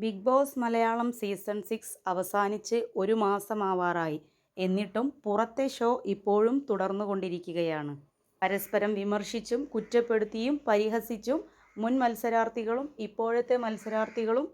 Bigg Boss Malayalam season six അവസാനിച്ച് ഒരു മാസമാവാറായി. എന്നിട്ടും പുറത്തെ ഷോ ഇപ്പോഴും തുടർന്നുകൊണ്ടിരിക്കുകയാണ്. പരസ്പരം വിമർശിച്ചും കുറ്റപ്പെടുത്തിയും പരിഹസിച്ചും മുൻ മത്സരാർത്ഥികളും ഇപ്പോഴത്തെ മത്സരാർത്ഥികളും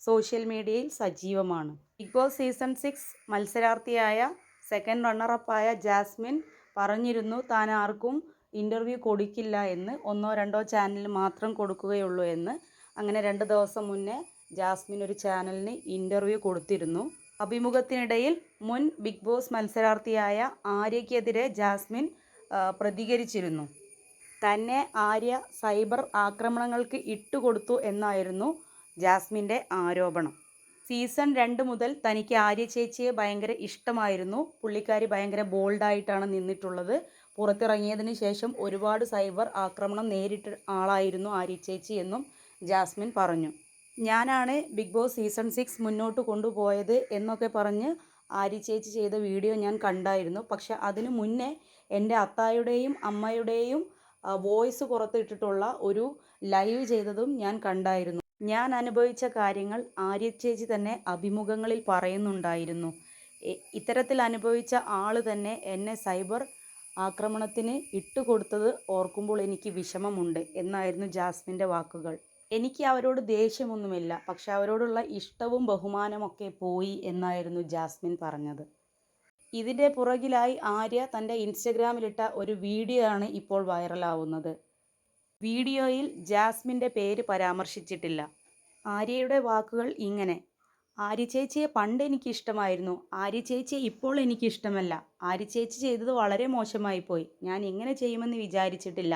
സോഷ്യൽ മീഡിയയിൽ സജീവമാണ്. ബിഗ് ബോസ് സീസൺ സിക്സ് മത്സരാർത്ഥിയായ സെക്കൻഡ് റണ്ണറപ്പായ ജാസ്മിൻ പറഞ്ഞിരുന്നു താൻ ആർക്കും ഇന്റർവ്യൂ കൊടുക്കില്ല എന്ന്. ഒന്നോ രണ്ടോ ചാനലിൽ മാത്രം കൊടുക്കുകയുള്ളൂ എന്ന്. അങ്ങനെ രണ്ട് ദിവസം മുന്നേ ജാസ്മിൻ ഒരു ചാനലിന് ഇന്റർവ്യൂ കൊടുത്തിരുന്നു. അഭിമുഖത്തിനിടയിൽ മുൻ ബിഗ് ബോസ് മത്സരാർത്ഥിയായ ആര്യയ്ക്കെതിരെ ജാസ്മിൻ പ്രതികരിച്ചിരുന്നു. തന്നെ ആര്യ സൈബർ ആക്രമണങ്ങൾക്ക് ഇട്ടുകൊടുത്തു എന്നായിരുന്നു ജാസ്മിന്റെ ആരോപണം. സീസൺ രണ്ട് മുതൽ തനിക്ക് ആര്യ ചേച്ചിയെ ഭയങ്കര ഇഷ്ടമായിരുന്നു. പുള്ളിക്കാരി ഭയങ്കര ബോൾഡായിട്ടാണ് നിന്നിട്ടുള്ളത്. പുറത്തിറങ്ങിയതിന് ശേഷം ഒരുപാട് സൈബർ ആക്രമണം നേരിട്ട ആളായിരുന്നു ആര്യ ചേച്ചി എന്നും ജാസ്മിൻ പറഞ്ഞു. ഞാനാണ് ബിഗ് ബോസ് സീസൺ സിക്സ് മുന്നോട്ട് കൊണ്ടുപോയത് എന്നൊക്കെ പറഞ്ഞ് ആര്യ ചേച്ചി ചെയ്ത വീഡിയോ ഞാൻ കണ്ടായിരുന്നു. പക്ഷെ അതിനു മുന്നേ എന്റെ അത്തായുടെയും അമ്മയുടെയും വോയിസ് പുറത്തിട്ടിട്ടുള്ള ഒരു ലൈവ് ചെയ്തതും ഞാൻ കണ്ടായിരുന്നു. ഞാൻ അനുഭവിച്ച കാര്യങ്ങൾ ആര്യ ചേച്ചി തന്നെ അഭിമുഖങ്ങളിൽ പറയുന്നുണ്ടായിരുന്നു. ഇത്തരത്തിൽ അനുഭവിച്ച ആൾ തന്നെ എന്നെ സൈബർ ആക്രമണത്തിന് ഇട്ടുകൊടുത്തത് ഓർക്കുമ്പോൾ എനിക്ക് വിഷമമുണ്ട് എന്നായിരുന്നു ജാസ്മിന്റെ വാക്കുകൾ. എനിക്ക് അവരോട് ദേഷ്യമൊന്നുമില്ല. പക്ഷെ അവരോടുള്ള ഇഷ്ടവും ബഹുമാനമൊക്കെ പോയി എന്നായിരുന്നു ജാസ്മിൻ പറഞ്ഞത്. ഇതിന്റെ പുറകിലായി ആര്യ തന്റെ ഇൻസ്റ്റഗ്രാമിലിട്ട ഒരു വീഡിയോ ആണ് ഇപ്പോൾ വൈറലാവുന്നത്. വീഡിയോയിൽ ജാസ്മിന്റെ പേര് പരാമർശിച്ചിട്ടില്ല. ആര്യയുടെ വാക്കുകൾ ഇങ്ങനെ. ആര്യ ചേച്ചിയെ പണ്ട് എനിക്കിഷ്ടമായിരുന്നു. ആര്യ ചേച്ചിയെ ഇപ്പോൾ എനിക്കിഷ്ടമല്ല. ആര്യ ചേച്ചി ചെയ്തത് വളരെ മോശമായി പോയി ഞാൻ ഇങ്ങനെ ചെയ്യുമെന്ന് വിചാരിച്ചിട്ടില്ല.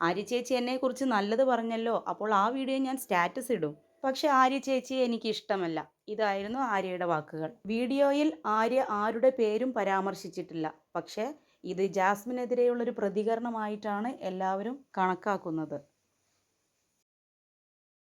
ആര്യ ചേച്ചി എന്നെക്കുറിച്ച് നല്ലത് പറഞ്ഞല്ലോ അപ്പോൾ ആ വീഡിയോ ഞാൻ സ്റ്റാറ്റസ് ഇടും. പക്ഷെ ആര്യ ചേച്ചിയെ എനിക്ക് ഇഷ്ടമല്ല ഇതായിരുന്നു ആര്യയുടെ വാക്കുകൾ. വീഡിയോയിൽ ആര്യ ആരുടെ പേരും പരാമർശിച്ചിട്ടില്ല. പക്ഷേ ഇത് ജാസ്മിനെതിരെയുള്ളൊരു പ്രതികരണമായിട്ടാണ് എല്ലാവരും കണക്കാക്കുന്നത്.